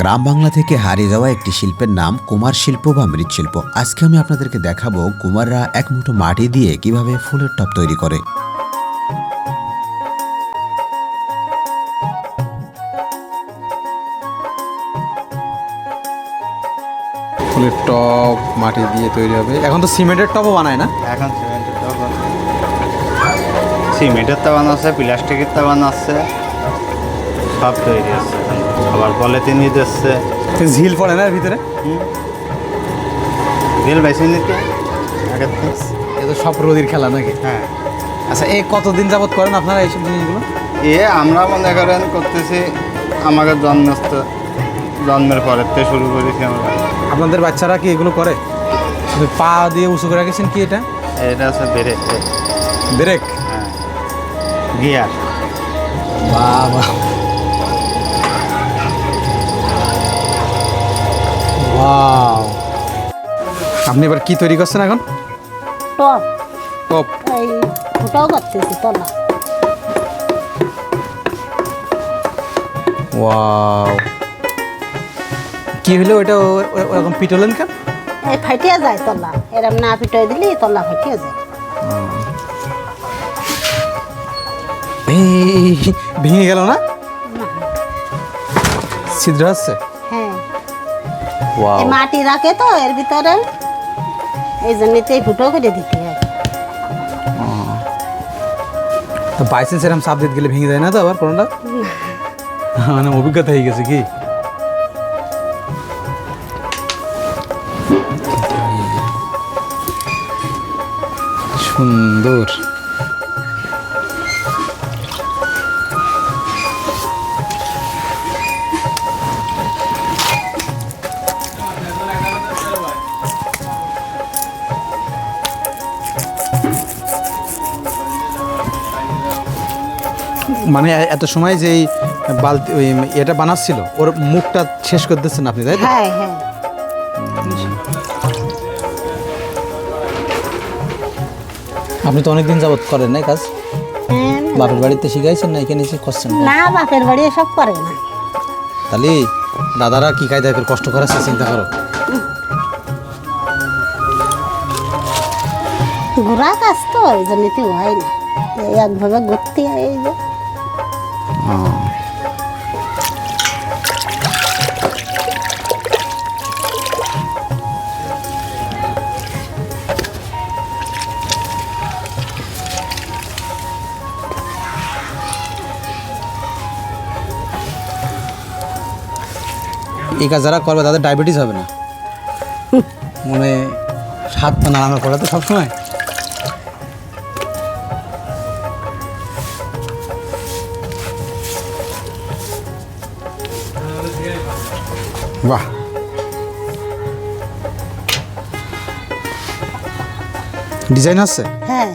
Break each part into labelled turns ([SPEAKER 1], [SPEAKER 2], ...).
[SPEAKER 1] গ্রাম বাংলা থেকে হারিয়ে যাওয়া একটি শিল্পের নাম কুমার শিল্প বা মৃৎশিল্প। আজকে আমি আপনাদেরকে দেখাবো কুমাররা এক মুঠো মাটি দিয়ে কীভাবে ফুলের টব তৈরি করে।
[SPEAKER 2] ফুলের টব মাটি দিয়ে তৈরি হবে। এখন তো সিমেন্টের টবও বানায় না?
[SPEAKER 3] এখন সিমেন্টের তো সিমেন্টের তো বানাচ্ছে প্লাস্টিকের তো বানাচ্ছে সব তৈরি আছে। সবার পলিথিন দিচ্ছে
[SPEAKER 2] ঝিল পড়ে না ভিতরে?
[SPEAKER 3] ঝিল বেশি নিতে
[SPEAKER 2] এ তো সব রোদির খেলা নাকি?
[SPEAKER 3] হ্যাঁ।
[SPEAKER 2] আচ্ছা এই কতদিন যাবত করেন আপনারা এইসব জিনিসগুলো?
[SPEAKER 3] এ আমরা মনে করেন করতেছি আমাকে জন্মস্থ জন্মের পরের থেকে শুরু করেছি আমরা।
[SPEAKER 2] আপনাদের বাচ্চারা কি এগুলো করে? পা দিয়ে উঁচু করে রেখেছেন কি এটা?
[SPEAKER 3] এটা হচ্ছে ব্রেক।
[SPEAKER 2] ব্রেক?
[SPEAKER 3] হ্যাঁ। গিয়ার।
[SPEAKER 2] বাবা। ওয়াও আপনি এবার কি তৈরি করছেন এখন?
[SPEAKER 4] টপ।
[SPEAKER 2] টপ।
[SPEAKER 4] এই ওটাও করতেছি তলা
[SPEAKER 2] ওয়াও কি হলো ও- ওরকম পিটলেন কেন?
[SPEAKER 4] এই ফাটিয়া যায় তলা। এরম না পিটাই দিলি তলা ফাটিয়া যায়।
[SPEAKER 2] ভেঙে গেল না। ছিদ্র আছে?
[SPEAKER 4] মাটি রাখে তো এর ভিতরে। এই জন্যতে এই ফুটো করে দিতে হয়।
[SPEAKER 2] তো বাইসেন্স এরকম চাপ দিতে গেলে ভেঙে যায় না তো আবার কোনোটা? মানে অভিজ্ঞতা হয়ে গেছে কি? সুন্দর। মানে এত সময় যে বালতি ওই এটা বানাচ্ছিল ওর মুখটা শেষ করে দিচ্ছেন আপনি তাই তো?
[SPEAKER 4] হ্যাঁ হ্যাঁ।
[SPEAKER 5] আপনি তো অনেকদিন যাবত করেন না কাজ? বাপের বাড়িতে শিখাইছেন না এখানে এসে করছেন
[SPEAKER 4] না? বাপের বাড়ি সব করে না।
[SPEAKER 5] তাহলে দাদারা কি কায়দা করে কষ্ট করাচ্ছে চিন্তা করো।
[SPEAKER 4] ঘোরা কাজ তো এই জন্যতে হয় না। এই একভাবে ঘুরতে হয় এই যে।
[SPEAKER 5] এই কাজ যারা করবে তাদের ডায়াবেটিস হবে না। মানে হাত পা নাড়ানো করে তো সবসময়।
[SPEAKER 2] বাহ ডিজাইন আছে
[SPEAKER 4] হ্যাঁ।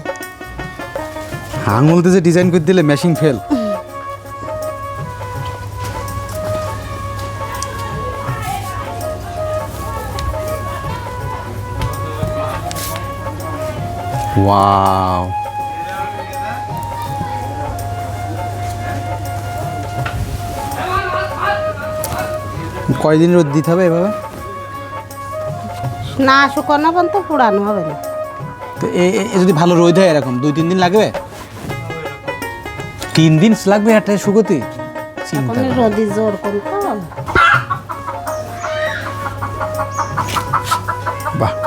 [SPEAKER 2] আঙুল দিয়ে যে ডিজাইন করে দিলে মেশিন ফেল ওয়াও কয়দিন রোদ দিতে হবে এভাবে?
[SPEAKER 4] না শুকানো পর্যন্ত পুরানো হবে না।
[SPEAKER 5] তো এ যদি ভালো রোদ হয় এরকম দুই তিন দিন লাগবে? তিন দিন লাগবে একটা শুকোতে? চিন্তা।
[SPEAKER 4] রোদি জোর তো।
[SPEAKER 2] বাহ।